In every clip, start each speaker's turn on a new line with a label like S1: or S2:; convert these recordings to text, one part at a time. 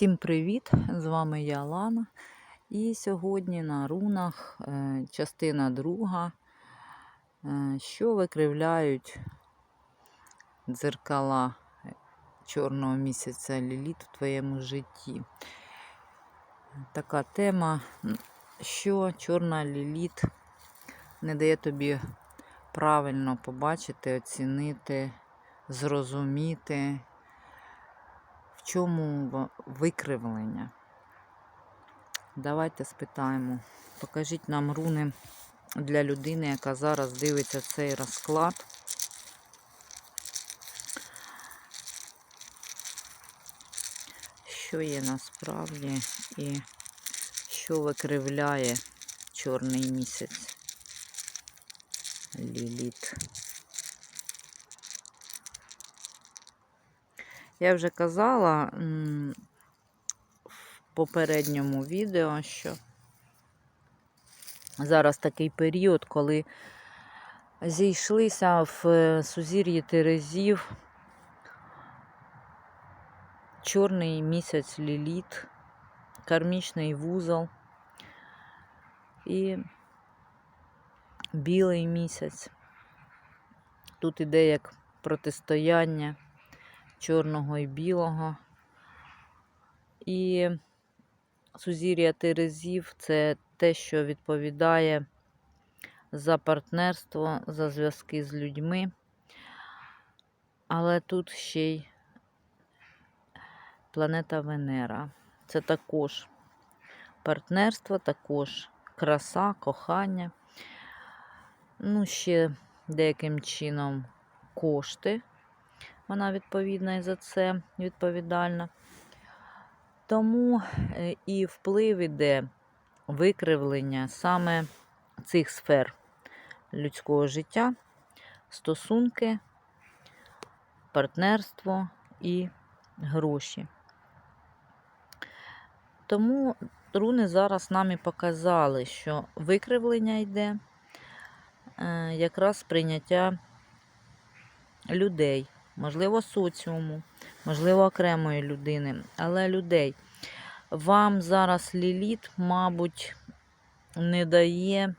S1: Всім привіт! З вами я Лана. І сьогодні на рунах е, частина друга, е, що викривляють дзеркала чорного місяця Ліліт в твоєму житті. Така тема, що чорна Ліліт не дає тобі правильно побачити, оцінити, зрозуміти чому викривлення? Давайте спитаємо. Покажіть нам руни для людини, яка зараз дивиться цей розклад. Що є насправді і що викривляє чорний місяць Ліліт. Я вже казала в попередньому відео, що зараз такий період, коли зійшлися в е, сузір'ї Терезів чорний місяць Ліліт, кармічний вузол і білий місяць. Тут іде як протистояння чорного і білого. І сузір'я Терезів це те, що відповідає за партнерство, за зв'язки з людьми. Але тут ще й планета Венера. Це також партнерство, також краса, кохання. Ну, ще деяким чином кошти. Вона відповідна і за це відповідальна. Тому е, і вплив іде викривлення саме цих сфер людського життя, стосунки, партнерство і гроші. Тому руни зараз нам і показали, що викривлення йде е, якраз прийняття людей, можливо, соціуму, можливо, окремої людини, але людей. Вам зараз ліліт, мабуть, не дає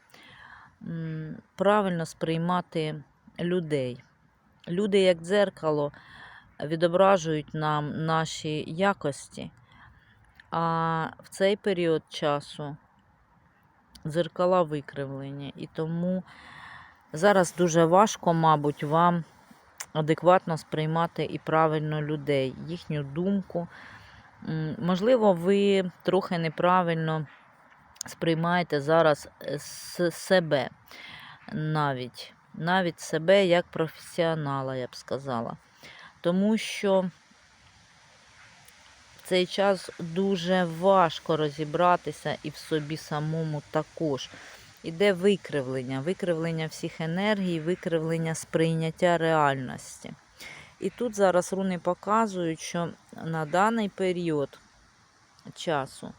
S1: правильно сприймати людей. Люди, як дзеркало, відображують нам наші якості, а в цей період часу дзеркала викривлені. І тому зараз дуже важко, мабуть, вам адекватно сприймати і правильно людей, їхню думку. Можливо, ви трохи неправильно сприймаєте зараз е, себе навіть, навіть себе як професіонала, я б сказала. Тому що в цей час дуже важко розібратися і в собі самому також. Іде викривлення, викривлення всіх енергій, викривлення сприйняття реальності. І тут зараз руни показують, що на даний період часу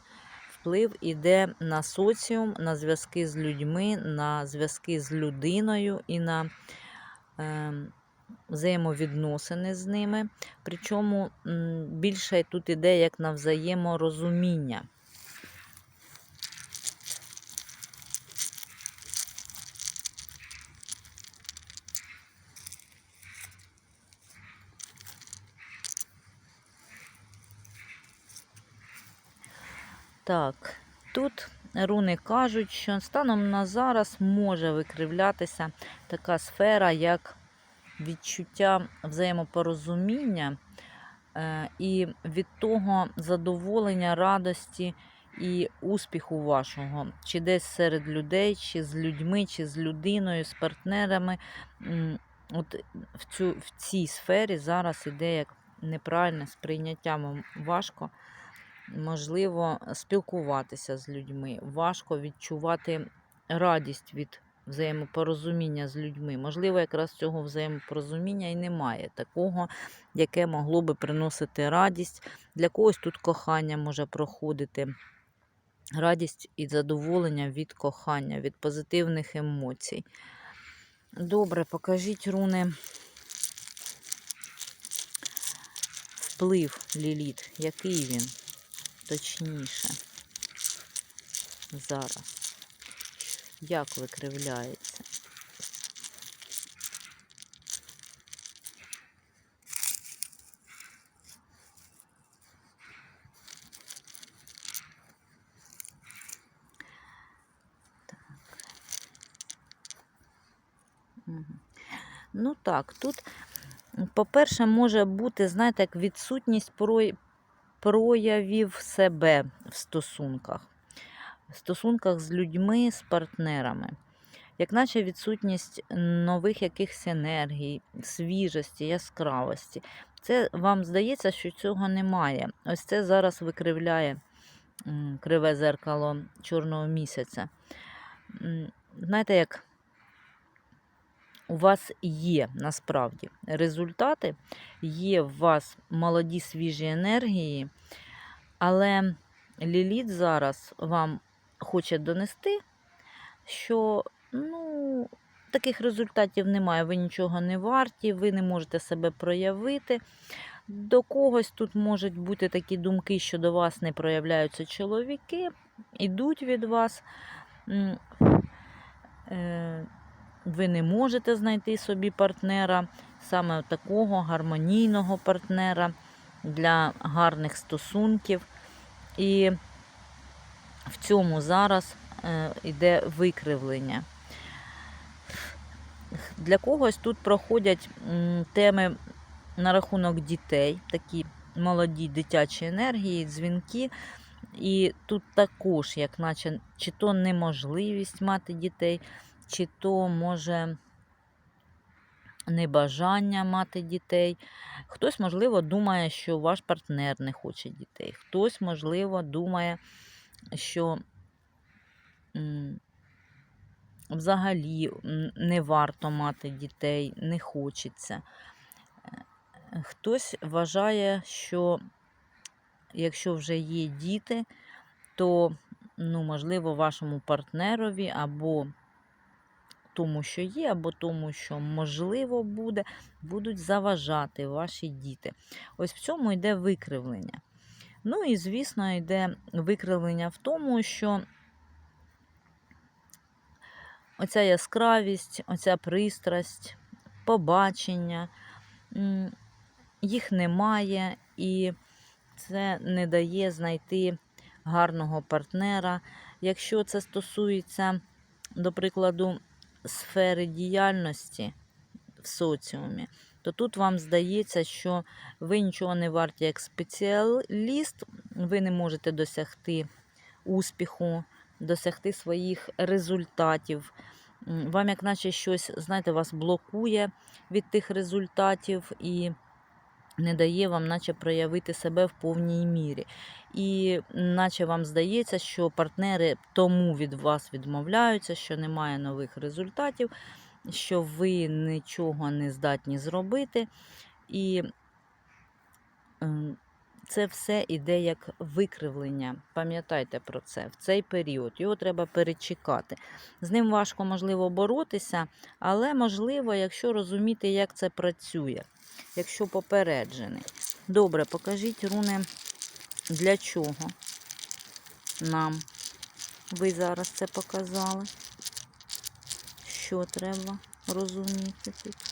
S1: вплив іде на соціум, на зв'язки з людьми, на зв'язки з людиною і на е, взаємовідносини з ними. Причому більше тут іде як на взаєморозуміння. Так, тут руни кажуть, що станом на зараз може викривлятися така сфера, як відчуття взаємопорозуміння е, і від того задоволення, радості і успіху вашого, чи десь серед людей, чи з людьми, чи з людиною, з партнерами. От в, цю, в цій сфері зараз іде як неправильне сприйняття вам важко можливо спілкуватися з людьми, важко відчувати радість від взаємопорозуміння з людьми. Можливо, якраз цього взаємопорозуміння і немає, такого, яке могло би приносити радість. Для когось тут кохання може проходити. Радість і задоволення від кохання, від позитивних емоцій. Добре, покажіть руни. Вплив Ліліт, який він? Точніше. Зараз. Як викривляється? Ну так, тут, по-перше, може бути, знаєте, як відсутність прой- проявів себе в стосунках, в стосунках з людьми, з партнерами. Як наче відсутність нових якихось енергій, свіжості, яскравості. Це вам здається, що цього немає. Ось це зараз викривляє криве зеркало чорного місяця. Знаєте, як у вас є насправді результати, є в вас молоді свіжі енергії, але Ліліт зараз вам хоче донести, що ну, таких результатів немає, ви нічого не варті, ви не можете себе проявити. До когось тут можуть бути такі думки, що до вас не проявляються чоловіки, ідуть від вас. Е, ви не можете знайти собі партнера, саме такого гармонійного партнера для гарних стосунків. І в цьому зараз е, йде викривлення. Для когось тут проходять теми на рахунок дітей, такі молоді дитячі енергії, дзвінки. І тут також, як наче, чи то неможливість мати дітей, чи то може небажання мати дітей. Хтось, можливо, думає, що ваш партнер не хоче дітей. Хтось, можливо, думає, що взагалі не варто мати дітей, не хочеться. Хтось вважає, що якщо вже є діти, то, ну, можливо, вашому партнерові або тому, що є, або тому, що можливо буде, будуть заважати ваші діти. Ось в цьому йде викривлення. Ну і, звісно, йде викривлення в тому, що оця яскравість, оця пристрасть, побачення, їх немає, і це не дає знайти гарного партнера. Якщо це стосується, до прикладу, сфери діяльності в соціумі, то тут вам здається, що ви нічого не варті як спеціаліст, ви не можете досягти успіху, досягти своїх результатів. Вам, як наче щось, знаєте, вас блокує від тих результатів і не дає вам, наче проявити себе в повній мірі. І наче вам здається, що партнери тому від вас відмовляються, що немає нових результатів, що ви нічого не здатні зробити. І ем, це все іде як викривлення. Пам'ятайте про це в цей період. Його треба перечекати. З ним важко, можливо, боротися, але можливо, якщо розуміти, як це працює, якщо попереджений. Добре, покажіть руни, для чого нам ви зараз це показали. Що треба розуміти тут?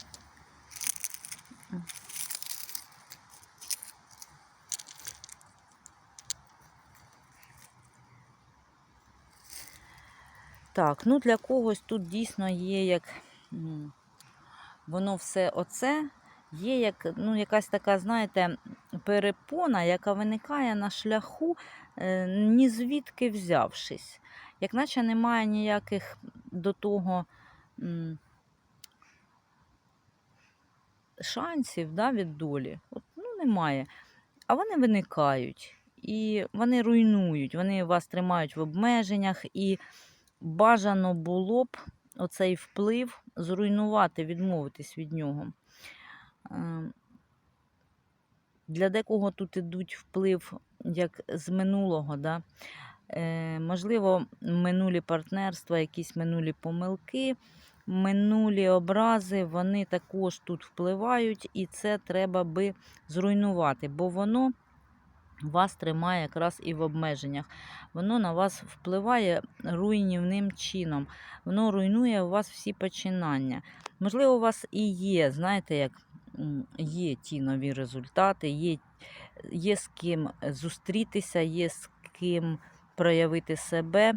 S1: Так, ну для когось тут дійсно є як воно все оце, є як, ну, якась така, знаєте, перепона, яка виникає на шляху, е, ні звідки взявшись. Як наче немає ніяких до того шансів да, від долі. От, ну, немає. А вони виникають. І вони руйнують, вони вас тримають в обмеженнях, і бажано було б оцей вплив зруйнувати, відмовитись від нього. Е, Для декого тут ідуть вплив як з минулого. Да? Е, можливо, минулі партнерства, якісь минулі помилки, минулі образи, вони також тут впливають, і це треба би зруйнувати, бо воно вас тримає якраз і в обмеженнях. Воно на вас впливає руйнівним чином. Воно руйнує у вас всі починання. Можливо, у вас і є, знаєте, як є ті нові результати, є, є з ким зустрітися, є з ким проявити себе,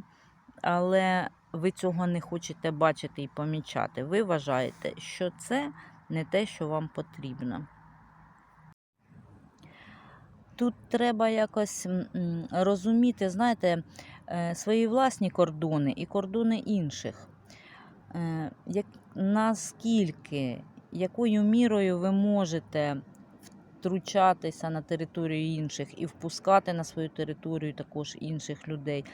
S1: але ви цього не хочете бачити і помічати. Ви вважаєте, що це не те, що вам потрібно. Тут треба якось розуміти, знаєте, е, свої власні кордони і кордони інших. Е, Як, наскільки, якою мірою ви можете втручатися на територію інших і впускати на свою територію також інших людей,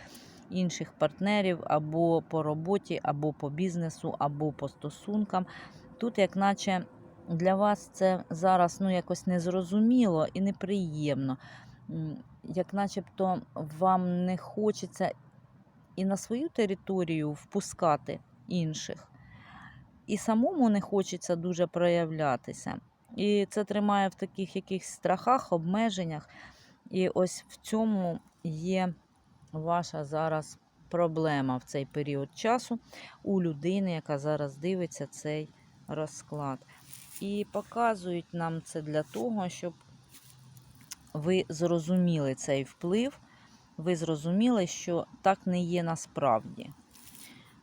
S1: інших партнерів або по роботі, або по бізнесу, або по стосункам. Тут, як наче для вас це зараз ну, якось незрозуміло і неприємно. Як начебто вам не хочеться і на свою територію впускати інших, і самому не хочеться дуже проявлятися. І це тримає в таких якихось страхах, обмеженнях. І ось в цьому є ваша зараз проблема в цей період часу у людини, яка зараз дивиться цей розклад. І показують нам це для того, щоб ви зрозуміли цей вплив, ви зрозуміли, що так не є насправді.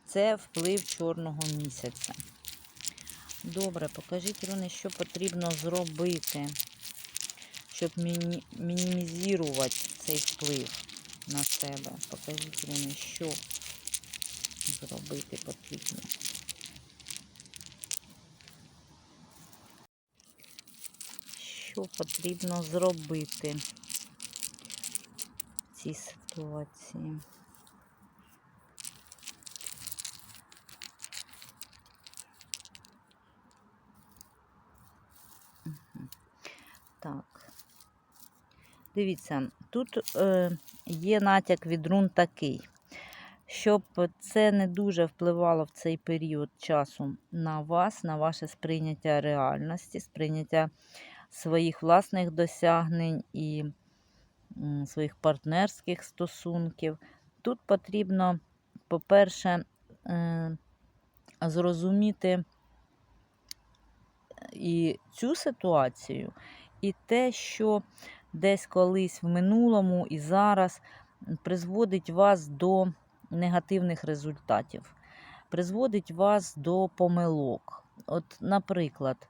S1: Це вплив чорного місяця. Добре, покажіть, Руни, що потрібно зробити, щоб міні... мінімізувати цей вплив на себе. Покажіть, Руни, що зробити потрібно. Що потрібно зробити в цій ситуації? Так. Дивіться, тут е, є натяк від рун такий, щоб це не дуже впливало в цей період часу на вас, на ваше сприйняття реальності, сприйняття своїх власних досягнень і своїх партнерських стосунків. Тут потрібно, по-перше, е, зрозуміти і цю ситуацію, і те, що десь колись в минулому і зараз призводить вас до негативних результатів, призводить вас до помилок. От, наприклад,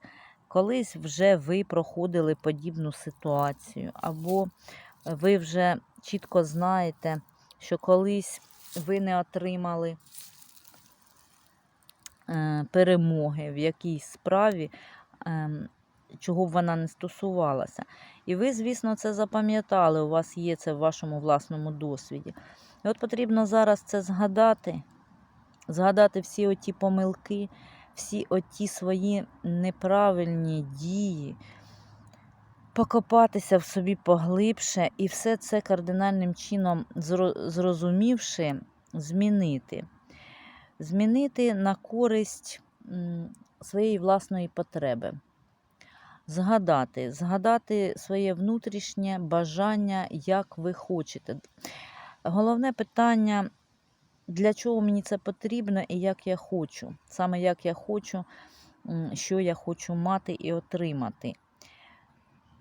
S1: колись вже ви проходили подібну ситуацію, або ви вже чітко знаєте, що колись ви не отримали е, перемоги в якійсь справі, ем, чого б вона не стосувалася. І ви, звісно, це запам'ятали, у вас є це в вашому власному досвіді. І от потрібно зараз це згадати, згадати всі оті помилки, всі оті свої неправильні дії, покопатися в собі поглибше і все це кардинальним чином зрозумівши, змінити. Змінити на користь своєї власної потреби. Згадати, згадати своє внутрішнє бажання, як ви хочете. Головне питання, для чого мені це потрібно і як я хочу. Саме як я хочу, що я хочу мати і отримати.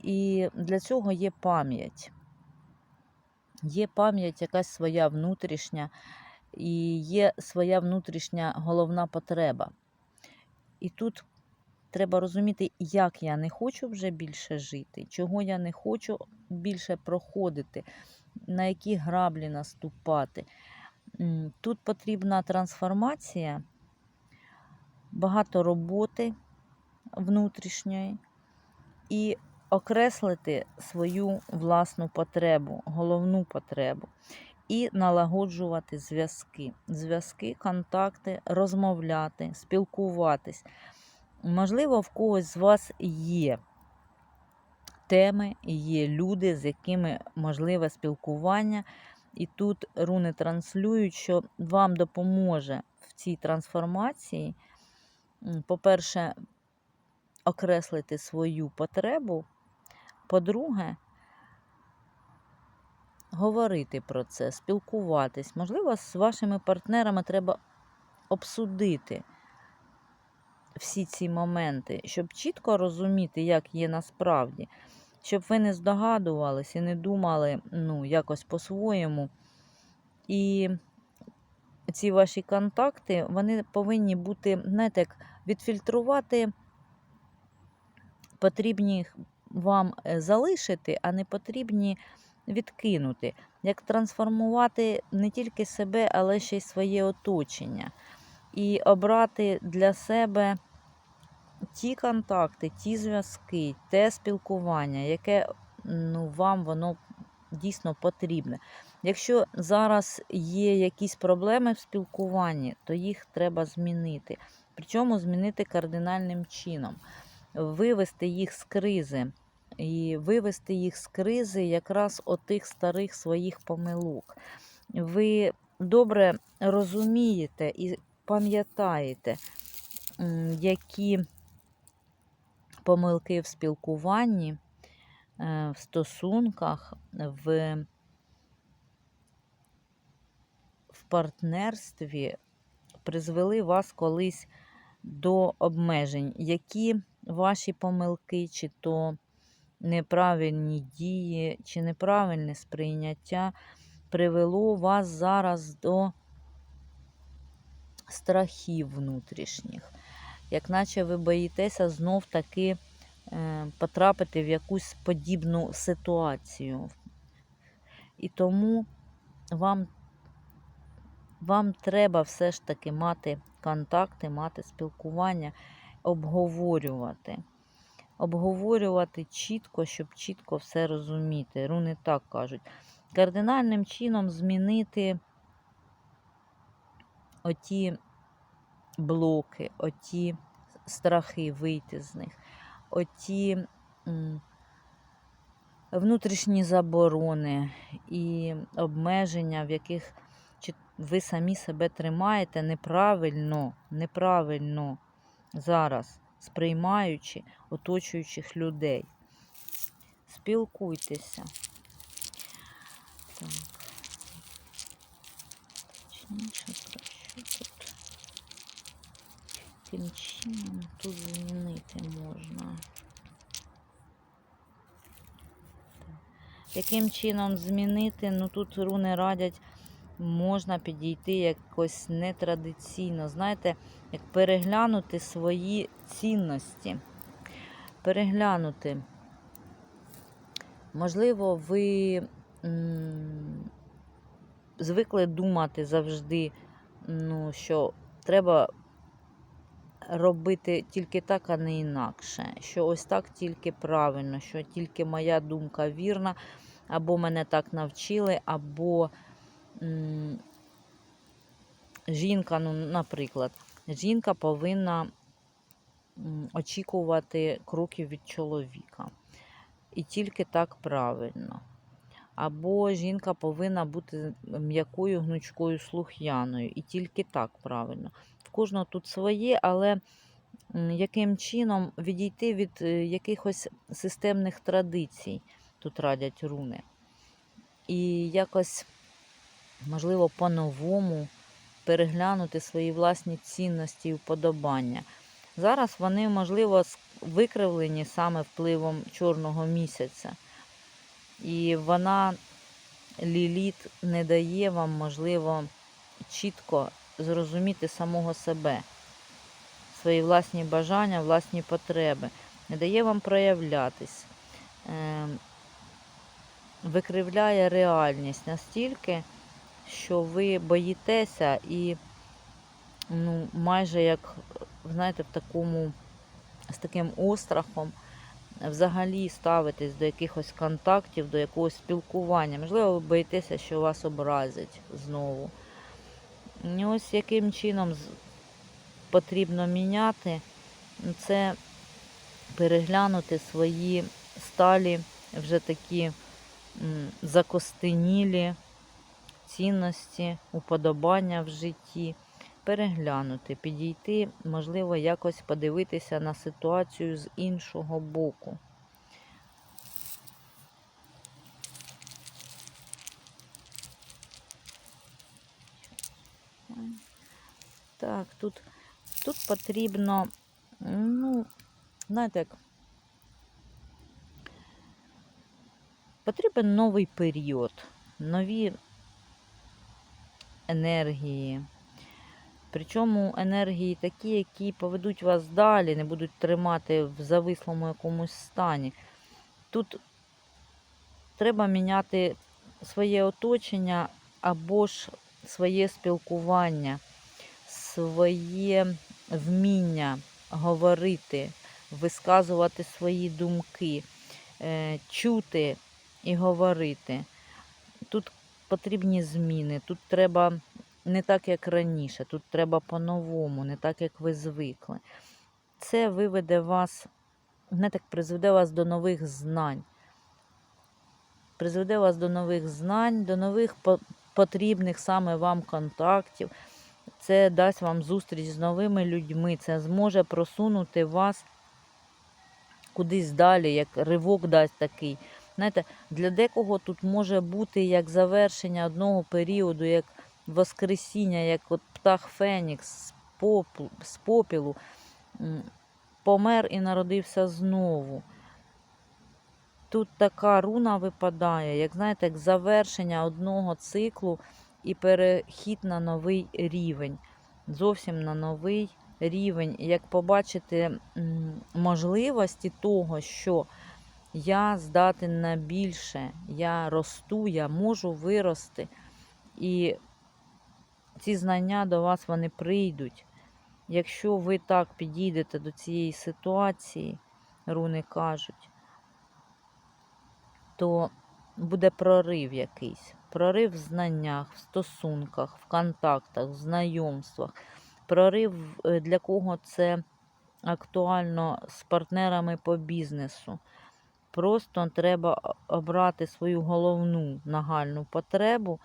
S1: І для цього є пам'ять. Є пам'ять якась своя внутрішня, і є своя внутрішня головна потреба. І тут треба розуміти, як я не хочу вже більше жити, чого я не хочу більше проходити, на які граблі наступати. Тут потрібна трансформація, багато роботи внутрішньої і окреслити свою власну потребу, головну потребу. І налагоджувати зв'язки. Зв'язки, контакти, розмовляти, спілкуватись. Можливо, в когось з вас є теми, є люди, з якими можливе спілкування. І тут руни транслюють, що вам допоможе в цій трансформації, по-перше, окреслити свою потребу. По-друге, говорити про це, спілкуватись. Можливо, з вашими партнерами треба обсудити всі ці моменти, щоб чітко розуміти, як є насправді, щоб ви не здогадувались і не думали ну, якось по-своєму. І ці ваші контакти, вони повинні бути, знаєте, як відфільтрувати потрібні вам е, залишити, а не потрібні відкинути. Як трансформувати не тільки себе, але ще й своє оточення. І обрати для себе ті контакти, ті зв'язки, те спілкування, яке ну, вам воно дійсно потрібне. Якщо зараз є якісь проблеми в спілкуванні, то їх треба змінити. Причому змінити кардинальним чином, вивести їх з кризи. І вивести їх з кризи якраз отих старих своїх помилок. Ви добре розумієте і пам'ятаєте, які помилки в спілкуванні, е, в стосунках, в, в партнерстві призвели вас колись до обмежень, які ваші помилки, чи то неправильні дії, чи неправильне сприйняття привело вас зараз до страхів внутрішніх. Як наче ви боїтеся знов таки е, потрапити в якусь подібну ситуацію. І тому вам, вам треба все ж таки мати контакти, мати спілкування, обговорювати. Обговорювати чітко, щоб чітко все розуміти. Руни так кажуть. Кардинальним чином змінити оті блоки, оті страхи, вийти з них, оті внутрішні заборони і обмеження, в яких ви самі себе тримаєте неправильно, неправильно зараз, сприймаючи оточуючих людей. Спілкуйтеся. Так. Точніше, про що тут? Яким чином тут змінити можна? Яким чином змінити? Ну тут руни радять, можна підійти якось нетрадиційно. Знаєте, як переглянути свої цінності. Переглянути. Можливо, ви звикли думати завжди, ну, що треба робити тільки так, а не інакше. Що ось так тільки правильно, що тільки моя думка вірна, або мене так навчили, або м, жінка, ну, наприклад, жінка повинна м, очікувати кроків від чоловіка. І тільки так правильно. Або жінка повинна бути м'якою, гнучкою, слух'яною. І тільки так правильно. В кожного тут своє, але яким чином відійти від е, якихось системних традицій, тут радять руни. І якось, можливо, по-новому переглянути свої власні цінності і вподобання. Зараз вони, можливо, викривлені саме впливом чорного місяця. І вона, Ліліт, не дає вам, можливо, чітко зрозуміти самого себе, свої власні бажання, власні потреби. Не дає вам проявлятись, Ем, викривляє реальність настільки, що ви боїтеся і ну, майже як, знаєте, в такому, з таким острахом взагалі ставитесь до якихось контактів, до якогось спілкування. Можливо, ви боїтеся, що вас образять знову. І ось яким чином потрібно міняти, ну, це переглянути свої сталі, вже такі закостенілі цінності, уподобання в житті переглянути, підійти, можливо, якось подивитися на ситуацію з іншого боку. Так, тут тут потрібно, ну, знаєте, як, потрібен новий період, нові енергії. Причому енергії такі, які поведуть вас далі, не будуть тримати в завислому якомусь стані. Тут треба міняти своє оточення або ж своє спілкування, своє вміння говорити, висказувати свої думки, е, чути і говорити. Тут потрібні зміни, тут треба не так, як раніше, тут треба по-новому, не так, як ви звикли. Це виведе вас, не так призведе вас до нових знань. Призведе вас до нових знань, до нових потрібних саме вам контактів. Це дасть вам зустріч з новими людьми. Це зможе просунути вас кудись далі, як ривок дасть такий. Знаєте, для декого тут може бути як завершення одного періоду, як воскресіння, як от птах Фенікс з, попілу, помер і народився знову. Тут така руна випадає, як знаєте, як завершення одного циклу і перехід на новий рівень. Зовсім на новий рівень. Як побачити можливості того, що я здатен на більше, я росту, я можу вирости. І ці знання до вас вони прийдуть. Якщо ви так підійдете до цієї ситуації, руни кажуть, то буде прорив якийсь. Прорив в знаннях, в стосунках, в контактах, в знайомствах. Прорив е, для кого це актуально з партнерами по бізнесу. Просто треба обрати свою головну нагальну потребу,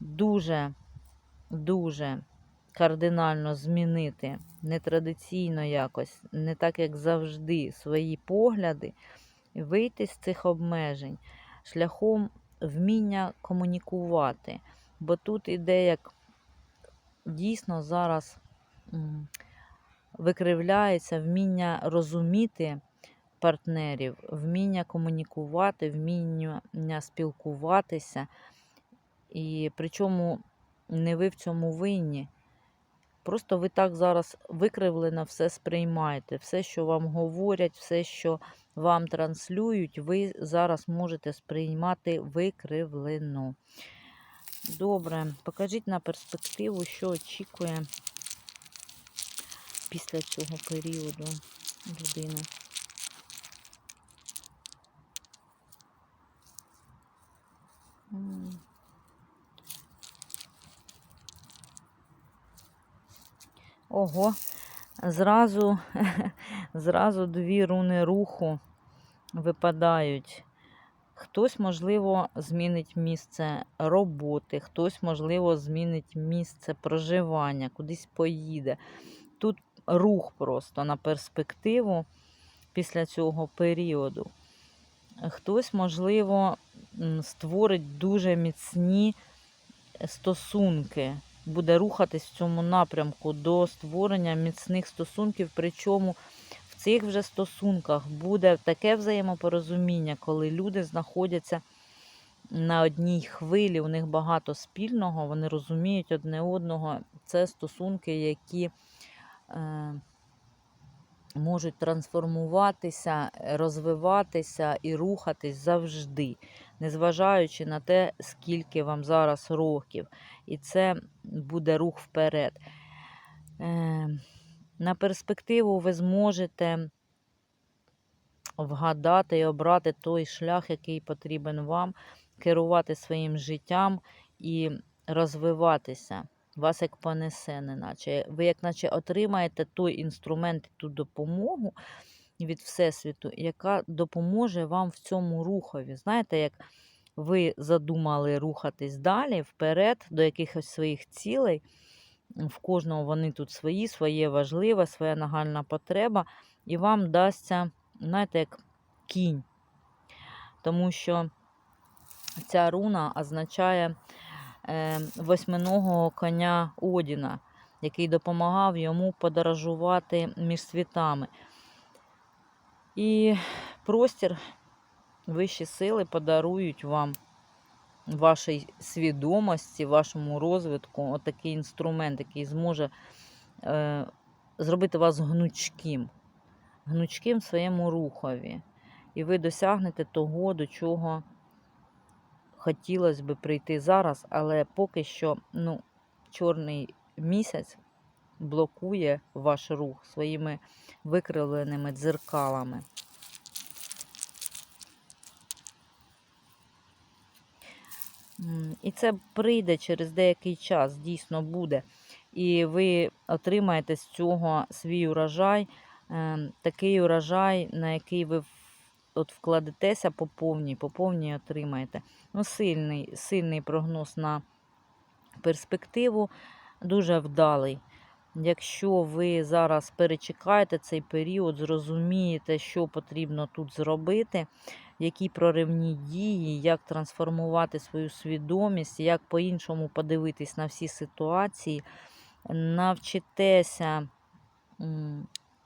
S1: дуже, дуже кардинально змінити нетрадиційно якось, не так, як завжди, свої погляди, вийти з цих обмежень шляхом вміння комунікувати. Бо тут іде як дійсно зараз викривляється вміння розуміти партнерів, вміння комунікувати, вміння спілкуватися. І причому не ви в цьому винні. Просто ви так зараз викривлено все сприймаєте. Все, що вам говорять, все, що вам транслюють, ви зараз можете сприймати викривлено. Добре, покажіть на перспективу, що очікує після цього періоду людини. Ого, зразу, зразу дві руни руху випадають. Хтось, можливо, змінить місце роботи, хтось, можливо, змінить місце проживання, кудись поїде. Тут рух просто на перспективу після цього періоду. Хтось, можливо, створить дуже міцні стосунки, буде рухатись в цьому напрямку до створення міцних стосунків. Причому в цих вже стосунках буде таке взаємопорозуміння, коли люди знаходяться на одній хвилі, у них багато спільного, вони розуміють одне одного. Це стосунки, які е, можуть трансформуватися, розвиватися і рухатись завжди, незважаючи на те, скільки вам зараз років. І це буде рух вперед. Е, на перспективу ви зможете вгадати і обрати той шлях, який потрібен вам, керувати своїм життям і розвиватися. Вас як понесе, неначе. Ви як наче отримаєте той інструмент, ту допомогу від Всесвіту, яка допоможе вам в цьому рухові. Знаєте, як ви задумали рухатись далі, вперед, до якихось своїх цілей. В кожного вони тут свої, своє важливе, своя нагальна потреба, і вам дасться, знаєте, як кінь. Тому що ця руна означає е, восьминогого коня Одіна, який допомагав йому подорожувати між світами. І простір, вищі сили подарують вам вашій свідомості, вашому розвитку отакий інструмент, який зможе е, зробити вас гнучким, гнучким в своєму рухові. І ви досягнете того, до чого хотілося би прийти зараз, але поки що ну, чорний місяць блокує ваш рух своїми викривленими дзеркалами. І це прийде через деякий час, дійсно буде. І ви отримаєте з цього свій урожай, е, такий урожай, на який ви от вкладетеся по повній, по повній отримаєте. Ну, сильний, сильний прогноз на перспективу, дуже вдалий. Якщо ви зараз перечекаєте цей період, зрозумієте, що потрібно тут зробити, які проривні дії, як трансформувати свою свідомість, як по-іншому подивитись на всі ситуації, навчитеся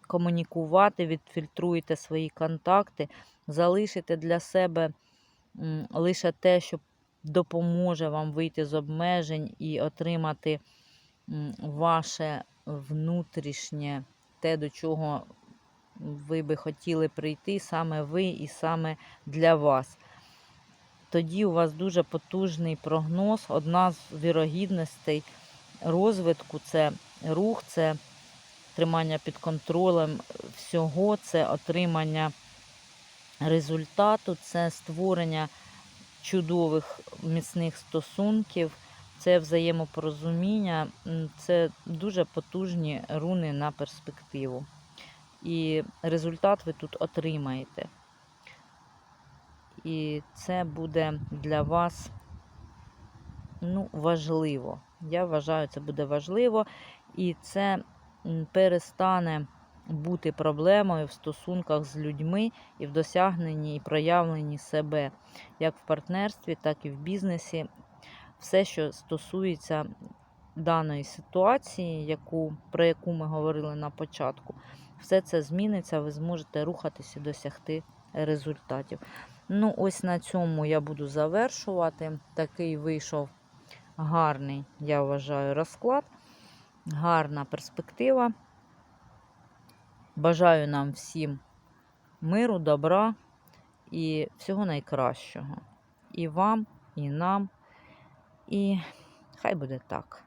S1: комунікувати, відфільтруєте свої контакти, залишите для себе лише те, що допоможе вам вийти з обмежень і отримати ваше внутрішнє, те, до чого ви би хотіли прийти, саме ви і саме для вас. Тоді у вас дуже потужний прогноз. Одна з вірогідностей розвитку це рух, це тримання під контролем всього, це отримання результату, це створення чудових міцних стосунків, це взаємопорозуміння, це дуже потужні руни на перспективу. І результат ви тут отримаєте. І це буде для вас ну, важливо. Я вважаю, це буде важливо. І це перестане бути проблемою в стосунках з людьми і в досягненні і проявленні себе, як в партнерстві, так і в бізнесі. Все, що стосується даної ситуації, яку, про яку ми говорили на початку, все це зміниться, ви зможете рухатися і досягти результатів. Ну, ось на цьому я буду завершувати. Такий вийшов гарний, я вважаю, розклад, гарна перспектива. Бажаю нам всім миру, добра і всього найкращого. І вам, і нам. І хай буде так.